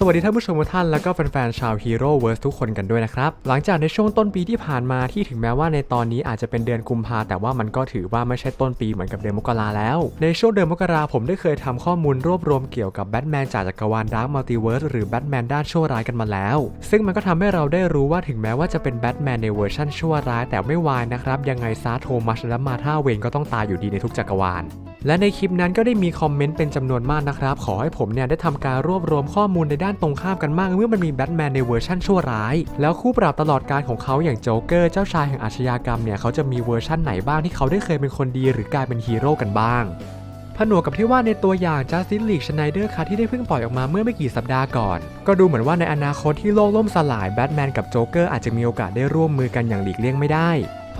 สวัสดีท่านผู้ชมทุกท่านแล้วก็แฟนๆชาวฮีโร่เวิร์สทุกคนกันด้วยนะครับ หลังจากในช่วงต้นปีที่ผ่านมาที่ถึงแม้ว่าในตอนนี้อาจจะเป็นเดือนกุมภาแต่ว่ามันก็ถือว่าไม่ใช่ต้นปีเหมือนกับเดือนมกราแล้ว ในช่วงเดือนมกราผมได้เคยทำข้อมูลรวบรวมเกี่ยวกับแบทแมนจากจักรวาลดาร์กมัลติเวิร์สหรือแบทแมนด้านชั่วร้ายกันมาแล้ว ซึ่งมันก็ทำให้เราได้รู้ว่าถึงแม้ว่าจะเป็นแบทแมนในเวอร์ชั่นชั่วร้ายแต่ไม่วายนะครับยังไงซาโทมัสและมาธาเวนก็ต้องตายอยู่ดีในทุกจักรวาล และในคลิปนั้นก็ได้มีคอมเมนต์เป็นจำนวนมากนะครับ ขอให้ผมเนี่ยได้ทำการรวบรวมข้อมูลในด้านตรงข้ามกันมากเมื่อมันมีแบทแมนในเวอร์ชั่นชั่วร้าย แล้วคู่ปรับตลอดการของเขาอย่างโจ๊กเกอร์เจ้าชายแห่งอาชญากรรมเนี่ยเขาจะมีเวอร์ชั่นไหนบ้างที่เขาได้เคยเป็นคนดีหรือกลายเป็นฮีโร่กันบ้างผนวกกับที่ว่าในตัวอย่าง Justice League Schneider คัทที่ได้เพิ่งปล่อยออกมาเมื่อไม่กี่สัปดาห์ก่อน ก็ดูเหมือนว่าในอนาคตที่โลกล่มสลายแบทแมนกับโจ๊กเกอร์อาจจะมีโอกาสได้ร่วมมือกันอย่างหลีกเลี่ยงไม่ได้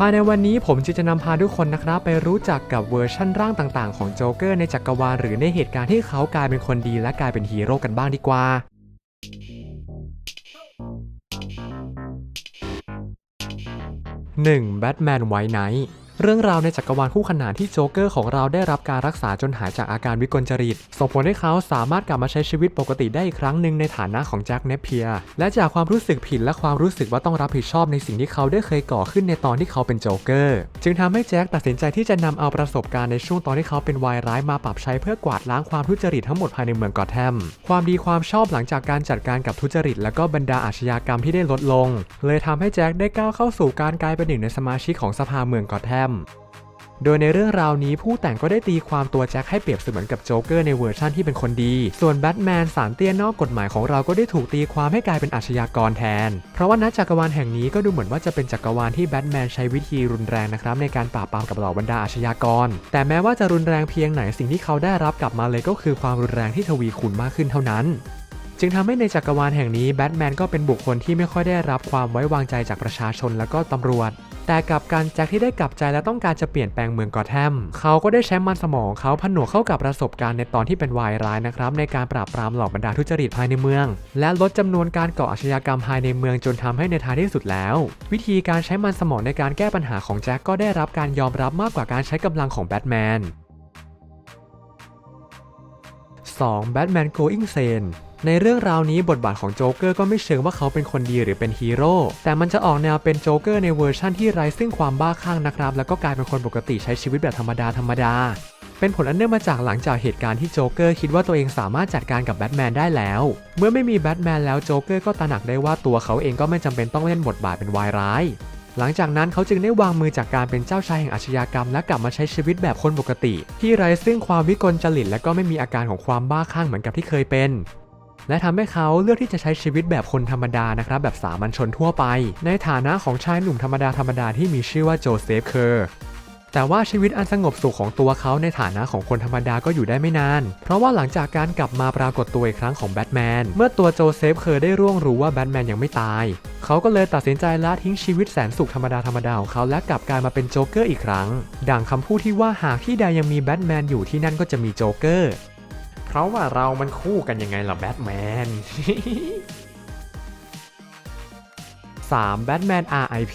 ภายในวันนี้ผมจึงจะนำพาทุกคนนะครับไปรู้จักกับเวอร์ชั่นร่างต่างๆ ของโจ๊กเกอร์ในจักรวาลหรือในเหตุการณ์ที่เขากลายเป็นคนดีและกลายเป็นฮีโร่กันบ้างดีกว่าหนึ่งแบทแมนไวท์ไนท์ เรื่องราวในจักรวาลคู่ขนานที่โจ๊กเกอร์ของเราได้รับการรักษาจนหายจากอาการวิกลจริต ส่งผลให้เขาสามารถกลับมาใช้ชีวิตปกติได้อีกครั้งหนึ่งในฐานะของแจ็คเนปเพียและจากความรู้สึกผิดและความรู้สึกว่าต้องรับผิดชอบในสิ่งที่เขาได้เคยก่อขึ้นในตอนที่เขาเป็นโจ๊กเกอร์ จึงทำให้แจ็คตัดสินใจที่จะนำเอาประสบการณ์ในช่วงตอนที่เขาเป็นวายร้ายมาปรับใช้เพื่อกวาดล้างความทุจริตทั้งหมดภายในเมืองกอแทมความดีความชอบหลังจากการจัดการกับทุจริต และก็บรรดาอาชญากรรมที่ได้ลดลง เลยทำให้แจ็คได้ก้าวเข้าสู่การกลายเป็นหนึ่งในสมาชิกของสภาเมืองกอแทมโดยในเรื่องราวนี้ผู้แต่งก็ได้ตีความตัวแจ็คให้เปรียบเสมือนกับโจ๊กเกอร์ในเวอร์ชั่นที่เป็นคนดี ส่วนแบทแมนสารเตี้ยนอกกฎหมายของเราก็ได้ถูกตีความให้กลายเป็นอาชญากรแทน เพราะว่าณจักรวาลแห่งนี้ก็ดูเหมือนว่าจะเป็นจักรวาลที่แบทแมนใช้วิธีรุนแรงนะครับในการปราบปรามกับเหล่าบรรดาอาชญากร แต่แม้ว่าจะรุนแรงเพียงไหนสิ่งที่เขาได้รับกลับมาเลยก็คือความรุนแรงที่ทวีคูณมากขึ้นเท่านั้น จึงทำให้ในจักรวาลแห่งนี้แบทแมนก็เป็นบุคคลที่ไม่ค่อยได้รับความไว้วางใจจากประชาชนและก็ตำรวจ แต่กับการแจ็คที่ได้กลับใจและต้องการจะเปลี่ยนแปลงเมืองกอแทมเขาก็ได้ใช้มันสมองเขาผนวกเข้ากับประสบการณ์ในตอนที่เป็นวายร้ายนะครับในการปราบปรามเหล่าบรรดาทุจริตภายในเมือง และลดจำนวนการก่ออาชญากรรมภายในเมืองจนทำให้ในท้ายที่สุดแล้ว วิธีการใช้มันสมองในการแก้ปัญหาของแจ็คก็ได้รับการยอมรับมากกว่าการใช้กำลังของแบทแมน 2. Batman Going Sane ในเรื่องราวนี้บทบาทของโจ๊กเกอร์ก็ไม่เชิงว่าเขาเป็นคนดีหรือเป็นฮีโร่แต่มันจะออกแนวเป็นโจ๊กเกอร์ในเวอร์ชั่นที่ไร้ซึ่งความบ้าคลั่งนะครับ แล้วก็กลายเป็นคนปกติใช้ชีวิตแบบธรรมดาธรรมดาเป็นผลอันเนื่องมาจากหลังจากเหตุการณ์ที่โจ๊กเกอร์คิดว่าตัวเองสามารถจัดการกับแบทแมนได้แล้ว เมื่อไม่มีแบทแมนแล้วโจ๊กเกอร์ก็ตระหนักได้ว่าตัวเขาเองก็ไม่จำเป็นต้องเล่นบทบาทเป็นวายร้าย หลังจากนั้นเขาจึงได้วางมือจากการเป็นเจ้าชายแห่งอาชญากรรม และกลับมาใช้ชีวิตแบบคนปกติ ที่ไร้ซึ่งความวิกลจริตและก็ไม่มีอาการของความบ้าคลั่งเหมือนกับที่เคยเป็น และทำให้เขาเลือกที่จะใช้ชีวิตแบบคนธรรมดานะครับแบบสามัญชนทั่วไป ในฐานะของชายหนุ่มธรรมดาธรรมดาที่มีชื่อว่าโจเซฟเคอร์แต่ว่าชีวิตอันสงบสุขของตัวเขาในฐานะของคนธรรมดาก็อยู่ได้ไม่นาน เพราะว่าหลังจากการกลับมาปรากฏตัวอีกครั้งของแบทแมน เมื่อตัวโจเซฟเคอร์ได้ร่วงรู้ว่าแบทแมนยังไม่ตาย เขาก็เลยตัดสินใจละทิ้งชีวิตแสนสุขธรรมดาธรรมดาของเขาและกลับกลายมาเป็นโจ๊กเกอร์อีกครั้ง ดังคำพูดที่ว่าหากที่ใดยังมีแบทแมนอยู่ที่นั่นก็จะมีโจ๊กเกอร์ เพราะว่าเรามันคู่กันยังไงล่ะแบทแมน 3. แบทแมน RIP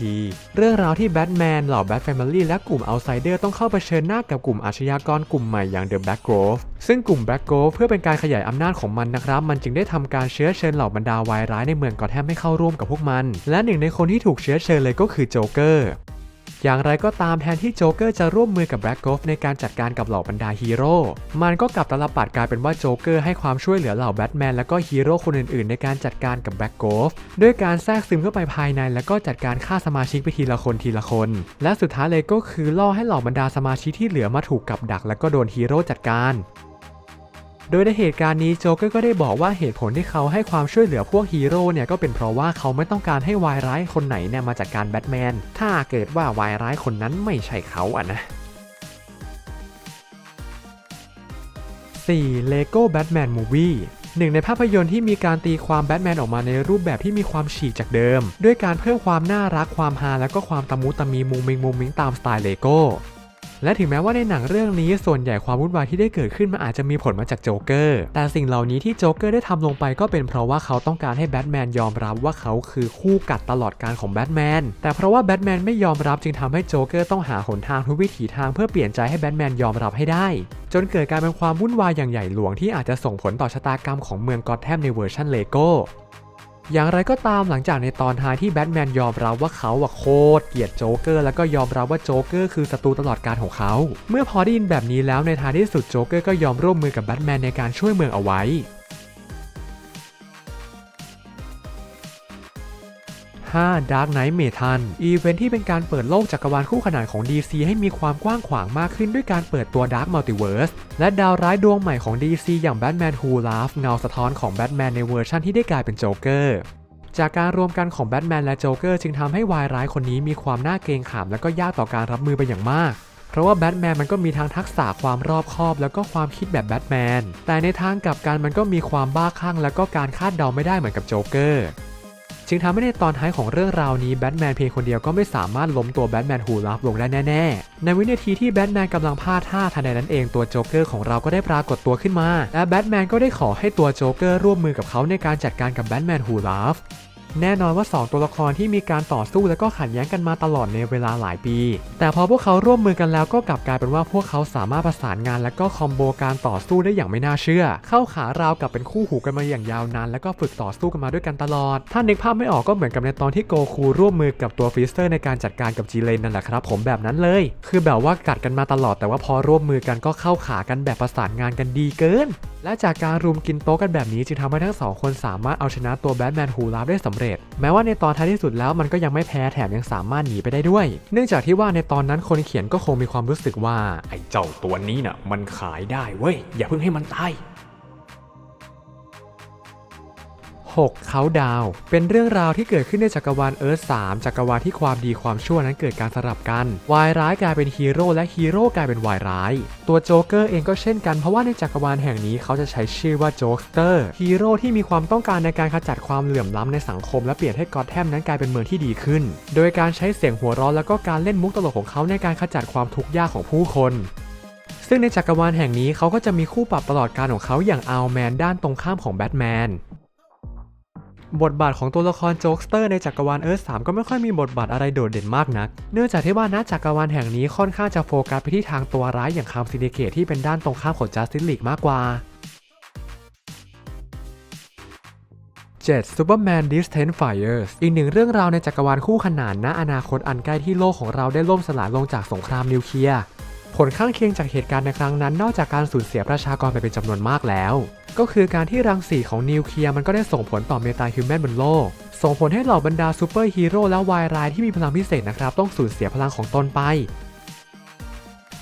เรื่องราวที่แบทแมนเหล่าแบทแฟมิลี่และกลุ่มเอาไซเดอร์ต้องเข้าเผชิญหน้ากับกลุ่มอาชญากรกลุ่มใหม่อย่าง The Black Grove ซึ่งกลุ่ม Black Grove เพื่อเป็นการขยายอำนาจของมันนะครับ มันจึงได้ทำการเชื้อเชิญเหล่าบรรดาวายร้ายในเมืองกอแทมให้เข้าร่วมกับพวกมัน และหนึ่งในคนที่ถูกเชื้อเชิญเลยก็คือโจเกอร์ อย่างไรก็ตามแทนที่โจ๊กเกอร์จะร่วมมือกับแบล็กโกฟในการจัดการกับเหล่าบรรดาฮีโร่ มันก็กลับตลปัดกลายเป็นว่าโจ๊กเกอร์ให้ความช่วยเหลือเหล่าแบทแมนและก็ฮีโร่คนอื่นๆ ในการจัดการกับแบล็กโกฟด้วยการแทรกซึมเข้าไปภายใน แล้วก็จัดการฆ่าสมาชิกไปทีละคนทีละคน และสุดท้ายเลยก็คือล่อให้เหล่าบรรดาสมาชิกที่เหลือมาถูกกับดัก แล้วก็โดนฮีโร่จัดการ โดยในเหตุการณ์นี้โจ๊กเกอร์ก็ได้บอกว่าเหตุผลที่เขาให้ความช่วยเหลือพวกฮีโร่เนี่ยก็เป็นเพราะว่าเขาไม่ต้องการให้วายร้ายคนไหนเนี่ยมาจัดการแบทแมน ถ้าเกิดว่าวายร้ายคนนั้นไม่ใช่เขาอะนะ 4. Lego Batman Movie หนึ่งในภาพยนตร์ที่มีการตีความแบทแมนออกมาในรูปแบบที่มีความฉีกจากเดิม ด้วยการเพิ่มความน่ารักความฮาและก็ความตะมุตะมีมุงมิงมุงมิงตามสไตล์เลโก้ และถึงแม้ว่าในหนังเรื่องนี้ส่วนใหญ่ความวุ่นวายที่ได้เกิดขึ้นมันอาจจะมีผลมาจากโจ๊กเกอร์ แต่สิ่งเหล่านี้ที่โจ๊กเกอร์ได้ทำลงไปก็เป็นเพราะว่าเขาต้องการให้แบทแมนยอมรับว่าเขาคือคู่กัดตลอดการของแบทแมน แต่เพราะว่าแบทแมนไม่ยอมรับจึงทำให้โจ๊กเกอร์ต้องหาหนทางทุกวิถีทางเพื่อเปลี่ยนใจให้แบทแมนยอมรับให้ได้ จนเกิดการเป็นความวุ่นวายอย่างใหญ่หลวงที่อาจจะส่งผลต่อชะตากรรมของเมืองกอตแทมในเวอร์ชันเลโก้ อย่างไรก็ตามหลังจากในตอนท้ายที่แบทแมนยอมรับว่าเขาอะโคตรเกลียดโจ๊กเกอร์แล้วก็ยอมรับว่าโจ๊กเกอร์คือศัตรูตลอดการของเขา เมื่อพอได้ยินแบบนี้แล้วในท้ายที่สุดโจ๊กเกอร์ก็ยอมร่วมมือกับแบทแมนในการช่วยเมืองเอาไว้ 5 Dark Knight Metal อีเวนท์ที่เป็นการเปิดโลกจักรวาลคู่ขนานของ DC ให้มีความกว้างขวางมากขึ้นด้วยการเปิดตัว Dark Multiverse และดาวร้ายดวงใหม่ของ DC อย่าง Batman Who Laughs เงาสะท้อนของแบทแมนในเวอร์ชันที่ได้กลายเป็นโจ๊กเกอร์จากการรวมกันของแบทแมนและโจ๊กเกอร์จึงทำให้วายร้ายคนนี้มีความน่าเกรงขามและก็ยากต่อการรับมือเป็นอย่างมาก เพราะว่าแบทแมนมันก็มีทั้งทักษะความรอบคอบ แล้วก็ความคิดแบบแบทแมน แต่ในทางกลับกันมันก็มีความบ้าคลั่ง แล้วก็การคาดเดาไม่ได้เหมือนกับโจ๊กเกอร์ จึงทำให้ในตอนท้ายของเรื่องราวนี้แบทแมนเพียงคนเดียวก็ไม่สามารถล้มตัวแบทแมนฮูลับลงได้แน่ๆ ในวินาทีที่แบทแมนกำลังพลาดท่าทันใดนั้นเองตัวโจ๊กเกอร์ของเราก็ได้ปรากฏตัวขึ้นมา และแบทแมนก็ได้ขอให้ตัวโจ๊กเกอร์ร่วมมือกับเขาในการจัดการกับแบทแมนฮูลับ แน่นอนว่า 2 ตัวละครที่มีการต่อสู้และก็ขัดแย้งกันมาตลอดในเวลาหลายปี แต่พอพวกเขาร่วมมือกันแล้วก็กลับกลายเป็นว่าพวกเขาสามารถประสานงานและก็คอมโบการต่อสู้ได้อย่างไม่น่าเชื่อ เข้าขาราวกับเป็นคู่หูกันมาอย่างยาวนานและก็ฝึกต่อสู้กันมาด้วยกันตลอด ถ้านึกภาพไม่ออกก็เหมือนกับในตอนที่โกคูร่วมมือกับตัวฟิสเตอร์ในการจัดการกับจีเลนนั่นแหละครับ ผมแบบนั้นเลย คือแบบว่ากัดกันมาตลอด แต่ว่าพอร่วมมือกันก็เข้าขากันแบบประสานงานกันดีเกิน และจากการรุมกินโต๊ะกันแบบนี้จึงทำให้ทั้งสองคนสามารถเอาชนะตัวแบทแมนฮูลาฟได้สำเร็จแม้ว่าในตอนท้ายที่สุดแล้วมันก็ยังไม่แพ้แถมยังสามารถหนีไปได้ด้วย เนื่องจากที่ว่าในตอนนั้นคนเขียนก็คงมีความรู้สึกว่า ไอ้เจ้าตัวนี้น่ะมันขายได้เว้ยอย่าเพิ่งให้มันตาย 6. เขาดาว เป็นเรื่องราวที่เกิดขึ้นในจักรวาลเอิร์ธ3จักรวาลที่ความดีความชั่วนั้นเกิดการสลับกัน วายร้ายกลายเป็นฮีโร่และฮีโร่กลายเป็นวายร้าย ตัวโจ๊กเกอร์เองก็เช่นกันเพราะว่าในจักรวาลแห่งนี้เขาจะใช้ชื่อว่าโจ๊กเตอร์ฮีโร่ที่มีความต้องการในการขจัดความเหลื่อมล้ำในสังคม และเปลี่ยนให้กอตแทมนั้นกลายเป็นเมืองที่ดีขึ้น โดยการใช้เสียงหัวเราะและก็การเล่นมุกตลกของเขาในการขจัดความทุกข์ยากของผู้คนซึ่งในจักรวาลแห่งนี้เขาก็จะมีคู่ปรับตลอดการของเขาอย่างอัลแมนด้านตรงข้ามของแบทแมน บทบาทของตัวละครโจ๊กสเตอร์ในจักรวาลเอิร์ธ3ก็ไม่ค่อยมีบทบาทอะไรโดดเด่นมากนัก เนื่องจากที่ว่าณจักรวาลแห่งนี้ค่อนข้างจะโฟกัสไปที่ทางตัวร้ายอย่างคามซินดิเกตที่เป็นด้านตรงข้ามของ Justice League มากกว่า 7. Superman Distant Fires อีกหนึ่งเรื่องราวในจักรวาลคู่ขนานณอนาคตอันใกล้ที่โลกของเราได้ล่มสลายลงจากสงครามนิวเคลียร์ ผลข้างเคียงจากเหตุการณ์ในครั้งนั้น นอกจากการสูญเสียประชากรไปเป็นจำนวนมากแล้ว ก็คือการที่รังสีของนิวเคลียร์มันก็ได้ส่งผลต่อเมตาฮิวแมนบนโลก ส่งผลให้เหล่าบรรดาซูเปอร์ฮีโร่และวายร้ายที่มีพลังพิเศษนะครับ ต้องสูญเสียพลังของตนไป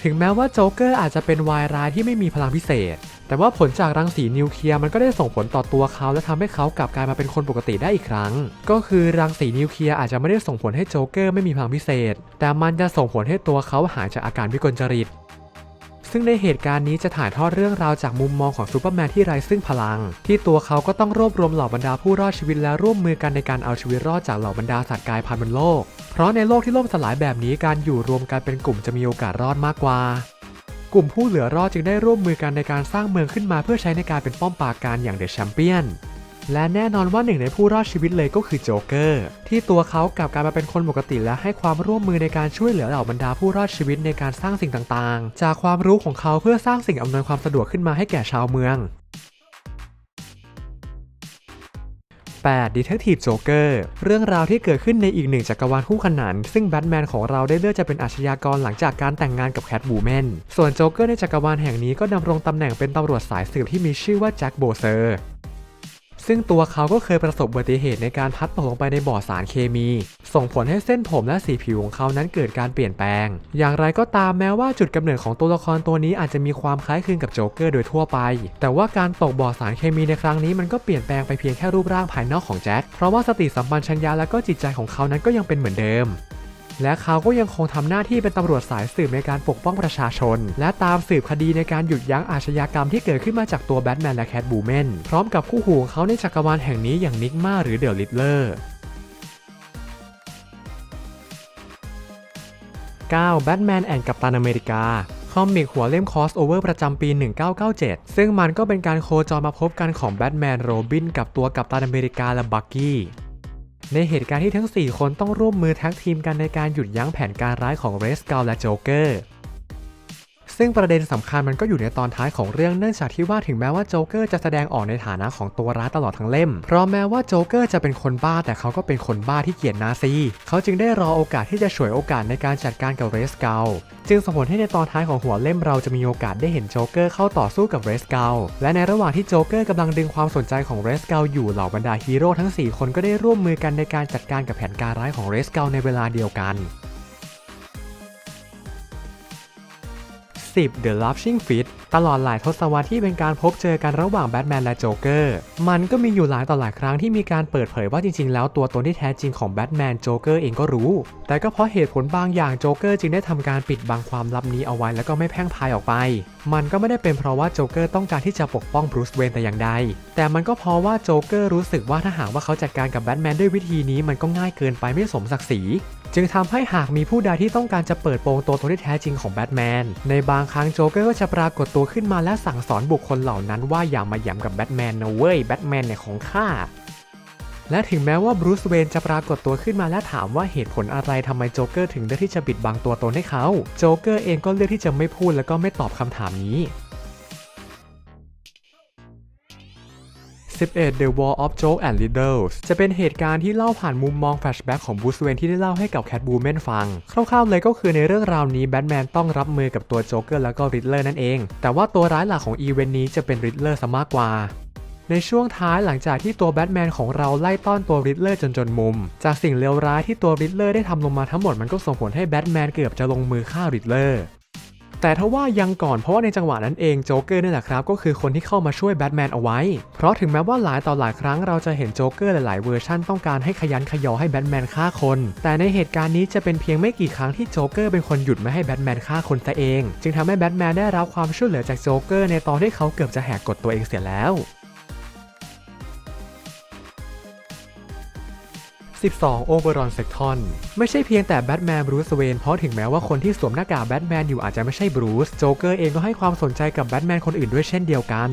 ถึงแม้ว่าโจ๊กเกอร์อาจจะเป็นวายร้ายที่ไม่มีพลังพิเศษ แต่ว่าผลจากรังสีนิวเคลียร์มันก็ได้ส่งผลต่อตัวเขาและทำให้เขากลับกลายมาเป็นคนปกติได้อีกครั้ง ก็คือรังสีนิวเคลียร์อาจจะไม่ได้ส่งผลให้โจ๊กเกอร์ไม่มีพลังพิเศษ แต่มันจะส่งผลให้ตัวเขาหายจากอาการวิกลจริตซึ่งในเหตุการณ์นี้จะถ่ายทอดเรื่องราวจากมุมมองของซูเปอร์แมนที่ไร้ซึ่งพลัง ที่ตัวเขาก็ต้องรวบรวมเหล่าบรรดาผู้รอดชีวิตและร่วมมือกันในการเอาชีวิตรอดจากเหล่าบรรดาสัตว์กายพันธุ์บนโลก เพราะในโลกที่ล่มสลายแบบนี้การอยู่รวมกันเป็นกลุ่มจะมีโอกาสรอดมากกว่า กลุ่มผู้เหลือรอดจึงได้ร่วมมือกันในการสร้างเมืองขึ้นมาเพื่อใช้ในการเป็นป้อมปราการอย่างเดอะแชมเปี้ยนและแน่นอนว่าหนึ่งในผู้รอดชีวิตเลยก็คือโจ๊กเกอร์ ที่ตัวเขากลับกลายมาเป็นคนปกติและให้ความร่วมมือในการช่วยเหลือเหล่าบรรดาผู้รอดชีวิตในการสร้างสิ่งต่างๆ จากความรู้ของเขาเพื่อสร้างสิ่งอำนวยความสะดวกขึ้นมาให้แก่ชาวเมือง 8. Detective Joker เรื่องราวที่เกิดขึ้นในอีกหนึ่งจักรวาลคู่ขนานซึ่งแบทแมนของเราได้เลือกจะเป็นอาชญากรหลังจากการแต่งงานกับแคทบูแมนส่วนโจ๊กเกอร์ในจักรวาลแห่งนี้ก็ดำรงตำแหน่งเป็นตำรวจสายสืบที่มีชื่อว่าแจ็คโบเซอร์ ซึ่งตัวเขาก็เคยประสบอุบัติเหตุในการพัดตกลงไปในบ่อสารเคมี ส่งผลให้เส้นผมและสีผิวของเขานั้นเกิดการเปลี่ยนแปลง อย่างไรก็ตามแม้ว่าจุดกำเนิดของตัวละครตัวนี้อาจจะมีความคล้ายคลึงกับโจ๊กเกอร์โดยทั่วไป แต่ว่าการตกบ่อสารเคมีในครั้งนี้มันก็เปลี่ยนแปลงไปเพียงแค่รูปร่างภายนอกของแจ็คเพราะว่าสติสัมปชัญญะและก็จิตใจของเขานั้นก็ยังเป็นเหมือนเดิม และเขาก็ยังคงทำหน้าที่เป็นตำรวจสายสืบในการปกป้องประชาชน และตามสืบคดีในการหยุดยั้งอาชญากรรมที่เกิดขึ้นมาจากตัวแบทแมนและแคทบูแมนพร้อมกับคู่หูของเขาในจักรวาลแห่งนี้อย่างนิกมาหรือเดอะลิทเลอร์ 9. แบทแมนแอนด์กัปตันอเมริกาคอมิกหัวเล่มคอสโอเวอร์ประจำปี 1997 ซึ่งมันก็เป็นการโคจรมาพบกันของแบทแมนโรบินกับตัวกัปตันอเมริกาและบักกี้ ในเหตุการณ์ที่ทั้ง 4 คนต้องร่วมมือแท็กทีมกันในการหยุดยั้งแผนการร้ายของเรสกาและโจ๊กเกอร์ ซึ่งประเด็นสำคัญมันก็อยู่ในตอนท้ายของเรื่องเนื่องจากที่ว่าถึงแม้ว่าโจ๊กเกอร์จะแสดงออกในฐานะของตัวร้ายตลอดทั้งเล่ม เพราะแม้ว่าโจ๊กเกอร์จะเป็นคนบ้าแต่เขาก็เป็นคนบ้าที่เกลียดนาซี เขาจึงได้รอโอกาสที่จะฉวยโอกาสในการจัดการกับเรสเกลจึงส่งผลให้ในตอนท้ายของหัวเล่มเราจะมีโอกาสได้เห็นโจ๊กเกอร์เข้าต่อสู้กับเรสเกลและในระหว่างที่โจ๊กเกอร์กำลังดึงความสนใจของเรสเกลอยู่เหล่าบรรดาฮีโร่ทั้ง 4 คนก็ได้ร่วมมือกันในการจัดการกับแผนการร้ายของเรสเกลในเวลาเดียวกัน 10 The Laughing Fit ตลอดหลายทศวรรษที่เป็นการพบเจอกันระหว่างแบทแมนและโจ๊กเกอร์ มันก็มีอยู่หลายต่อหลายครั้งที่มีการเปิดเผยว่าจริงๆ แล้วตัวตนที่แท้จริงของแบทแมนโจ๊กเกอร์เองก็รู้ แต่ก็เพราะเหตุผลบางอย่างโจ๊กเกอร์จึงได้ทำการปิดบังความลับนี้เอาไว้แล้วก็ไม่แพร่งพายออกไป มันก็ไม่ได้เป็นเพราะว่าโจ๊กเกอร์ต้องการที่จะปกป้องบรูซเวนแต่อย่างใด แต่มันก็เพราะว่าโจ๊กเกอร์รู้สึกว่าถ้าหากว่าเขาจัดการกับแบทแมนด้วยวิธีนี้มันก็ง่ายเกินไปไม่สมศักดิ์ศรี จึงทำให้หากมีผู้ใดที่ต้องการจะเปิดโปงตัวตนที่แท้จริงของแบทแมน ในบางครั้งโจ๊กเกอร์ก็จะปรากฏตัวขึ้นมาและสั่งสอนบุคคลเหล่านั้นว่าอย่ามาหย้ำกับแบทแมนนะเว้ยแบทแมนเนี่ยของข้าและถึงแม้ว่าบรูซเวนจะปรากฏตัวขึ้นมาและถามว่าเหตุผลอะไรทำไมโจ๊กเกอร์ถึงเลือกที่จะปิดบังตัวตนให้เขา โจ๊กเกอร์เองก็เลือกที่จะไม่พูดแล้วก็ไม่ตอบคำถามนี้ 11 The War of Joke and Riddles จะเป็นเหตุการณ์ที่เล่าผ่านมุมมองแฟลชแบ็กของบูสเวนที่ได้เล่าให้กับแคทบูแมนฟัง คร่าวๆเลยก็คือในเรื่องราวนี้แบทแมนต้องรับมือกับตัวโจ๊กเกอร์แล้วก็ริดเลอร์นั่นเอง แต่ว่าตัวร้ายหลักของอีเวนต์นี้จะเป็นริดเลอร์ซะมากกว่าในช่วงท้ายหลังจากที่ตัวแบทแมนของเราไล่ต้อนตัวริดเลอร์จนจนมุม จากสิ่งเลวร้ายที่ตัวริดเลอร์ได้ทำลงมาทั้งหมดมันก็ส่งผลให้แบทแมนเกือบจะลงมือฆ่าริดเลอร์ แต่ถ้าว่ายังก่อนเพราะว่าในจังหวะนั้นเองโจ๊กเกอร์นี่แหละครับก็คือคนที่เข้ามาช่วยแบทแมนเอาไว้ เพราะถึงแม้ว่าหลายต่อหลายครั้งเราจะเห็นโจ๊กเกอร์หลายๆเวอร์ชั่นต้องการให้ขยันขยอให้แบทแมนฆ่าคน แต่ในเหตุการณ์นี้จะเป็นเพียงไม่กี่ครั้งที่โจ๊กเกอร์เป็นคนหยุดไม่ให้แบทแมนฆ่าคนแต่เอง จึงทำให้แบทแมนได้รับความช่วยเหลือจากโจ๊กเกอร์ในตอนที่เขาเกือบจะแหกกฎตัวเองเสียแล้ว 12โอเบรอนเซกทอนไม่ใช่เพียงแต่แบทแมนบรูซเวนเพราะถึงแม้ว่าคนที่สวมหน้ากากแบทแมนอยู่อาจจะไม่ใช่บรูซโจ๊กเกอร์เองก็ให้ความสนใจกับแบทแมนคนอื่นด้วยเช่นเดียวกัน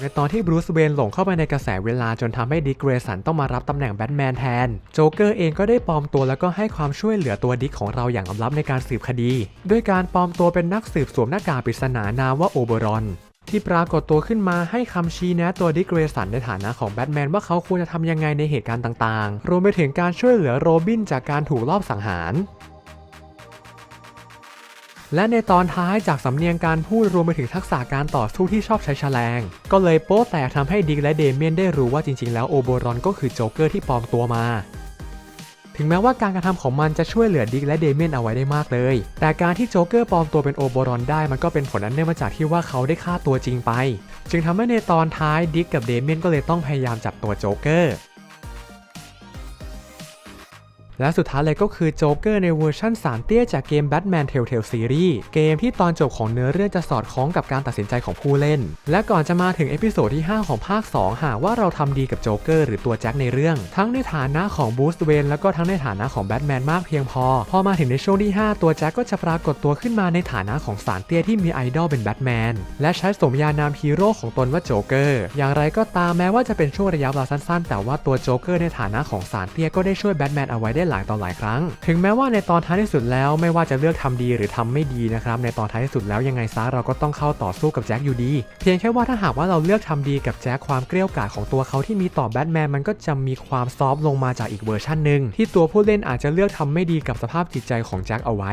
ในตอนที่บรูซเวนหลงเข้าไปในกระแสเวลาจนทำให้ดิกเกรสันต้องมารับตำแหน่งแบทแมนแทน โจ๊กเกอร์เองก็ได้ปลอมตัวแล้วก็ให้ความช่วยเหลือตัวดิกของเราอย่างลับในการสืบคดี ด้วยการปลอมตัวเป็นนักสืบสวมหน้ากากปริศนานามว่าโอเบรอน ที่ปรากฏตัวขึ้นมาให้คำชี้แนะตัวดิกเกรสันในฐานะของแบทแมนว่าเขาควรจะทำยังไงในเหตุการณ์ต่างๆ รวมไปถึงการช่วยเหลือโรบินจากการถูกลอบสังหารและในตอนท้ายจากสำเนียงการพูดรวมไปถึงทักษะการต่อสู้ที่ชอบใช้แฉลง ก็เลยโป๊แตกทำให้ดิกและเดเมียนได้รู้ว่าจริงๆ แล้วโอโบรอนก็คือโจ๊กเกอร์ที่ปลอมตัวมา ถึงแม้ว่าการกระทำของมันจะช่วยเหลือดิกและเดเมียนเอาไว้ได้มากเลย แต่การที่โจ๊กเกอร์ปลอมตัวเป็นโอโบรอนได้มันก็เป็นผลอันเนื่องมาจากที่ว่าเขาได้ฆ่าตัวจริงไป จึงทำให้ในตอนท้ายดิกกับเดเมียนก็เลยต้องพยายามจับตัวโจ๊กเกอร์ และสุดท้ายเลยก็คือโจ๊กเกอร์ในเวอร์ชั่นสารเตี้ยจากเกม Batman Telltale Series เกมที่ตอนจบของเนื้อเรื่องจะสอดคล้องกับการตัดสินใจของผู้เล่น และก่อนจะมาถึงเอพิโซดที่ 5 ของภาค 2 หากว่าเราทำดีกับโจ๊กเกอร์หรือตัวแจ็คในเรื่อง ทั้งในฐานะของบูสตเวนแล้วก็ทั้งในฐานะของแบทแมนมากเพียงพอ พอมาถึงในช่วงที่ 5 ตัวแจ็คก็จะปรากฏตัวขึ้นมาในฐานะของสารเตี้ยที่มีไอดอลเป็นแบทแมนและใช้สมญานามฮีโร่ของตนว่าโจ๊กเกอร์อย่างไรก็ตามแม้ว่าจะเป็นช่วงระยะเวลาสั้น ๆ แต่ว่าตัวโจ๊กเกอร์ในฐานะของสารเตี้ยก็ได้ช่วยแบทแมนเอาไว้ได้หลายต่อหลายครั้ง ถึงแม้ว่าในตอนท้ายที่สุดแล้วไม่ว่าจะเลือกทำดีหรือทำไม่ดีนะครับในตอนท้ายที่สุดแล้วยังไงซะเราก็ต้องเข้าต่อสู้กับแจ็คอยู่ดี เพียงแค่ว่าถ้าหากว่าเราเลือกทำดีกับแจ็คความเกลี้ยวกล่อมของตัวเขาที่มีต่อแบทแมนมันก็จะมีความซอฟต์ลงมาจากอีกเวอร์ชันหนึ่งที่ตัวผู้เล่นอาจจะเลือกทำไม่ดีกับสภาพจิตใจของแจ็คเอาไว้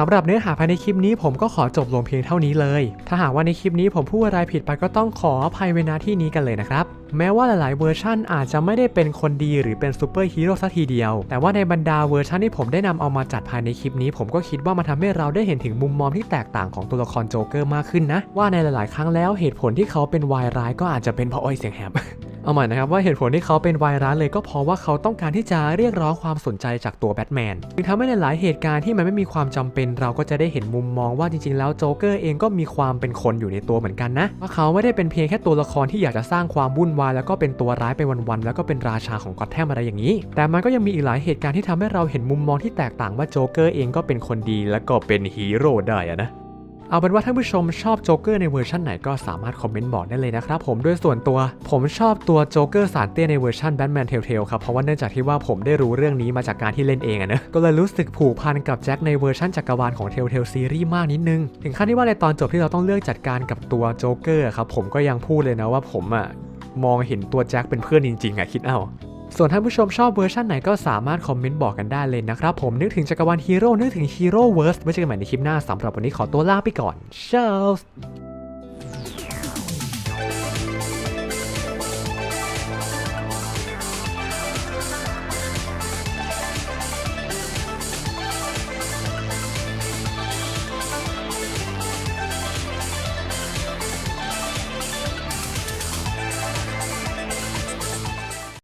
สำหรับเนื้อหาภายในคลิปนี้ผมก็ขอจบลงเพียงเท่านี้เลย ถ้าหากว่าในคลิปนี้ผมพูดอะไรผิดไปก็ต้องขออภัยไว้ณที่นี้กันเลยนะครับ แม้ว่าหลาย ๆ เวอร์ชันอาจจะไม่ได้เป็นคนดีหรือเป็นซูเปอร์ฮีโร่สัทีเดียว แต่ว่าในบรรดาเวอร์ชันที่ผมได้นำเอามาจัดภายในคลิปนี้ ผมก็คิดว่ามันทำให้เราได้เห็นถึงมุมมองที่แตกต่างของตัวละครโจเกอร์มากขึ้นนะ ว่าในหลาย ๆ ครั้งแล้วเหตุผลที่เขาเป็นวายร้ายก็อาจจะเป็นเพราะอ้อยเสียงแหบ เอาใหม่นะครับว่าเหตุผลที่เขาเป็นวายร้ายเลยก็เพราะว่าเขาต้องการที่จะเรียกร้องความสนใจจากตัวแบทแมนจึงทำให้ในหลายเหตุการณ์ที่มันไม่มีความจำเป็น เราก็จะได้เห็นมุมมองว่าจริงๆ แล้วโจ๊กเกอร์เองก็มีความเป็นคนอยู่ในตัวเหมือนกันนะว่าเขาไม่ได้เป็นเพียงแค่ตัวละครที่อยากจะสร้างความวุ่นวายแล้วก็เป็นตัวร้ายไปวันๆแล้วก็เป็นราชาของก็อตแทมอะไรอย่างนี้ แต่มันก็ยังมีอีกหลายเหตุการณ์ที่ทำให้เราเห็นมุมมองที่แตกต่างว่าโจ๊กเกอร์เองก็เป็นคนดีแล้วก็เป็นฮีโร่ได้อะนะ เอาเป็นว่าท่านผู้ชมชอบโจ๊กเกอร์ในเวอร์ชันไหนก็สามารถคอมเมนต์บอกได้เลยนะครับผมด้วยส่วนตัว ผมชอบตัวโจ๊กเกอร์สารเตี้ยในเวอร์ชันแบทแมนเทลเทลครับเพราะว่าเนื่องจากที่ว่าผมได้รู้เรื่องนี้มาจากการที่เล่นเองอะเนอะก็เลยรู้สึกผูกพันกับแจ็คในเวอร์ชันจักรวาลของเทลเทลซีรีส์มากนิดนึง ถึงขั้นที่ว่าในตอนจบที่เราต้องเลือกจัดการกับตัวโจ๊กเกอร์ครับผมก็ยังพูดเลยนะว่าผมอะมองเห็นตัวแจ็คเป็นเพื่อนจริงๆอะคิดเอา ส่วนท่านผู้ชมชอบเวอร์ชันไหนก็สามารถคอมเมนต์บอกกันได้เลยนะครับ ผมนึกถึงจักรวาลฮีโร่นึกถึงฮีโร่เวิร์สไว้เจอกันใหม่ในคลิปหน้าสำหรับวันนี้ขอตัวลาไปก่อนเชลส์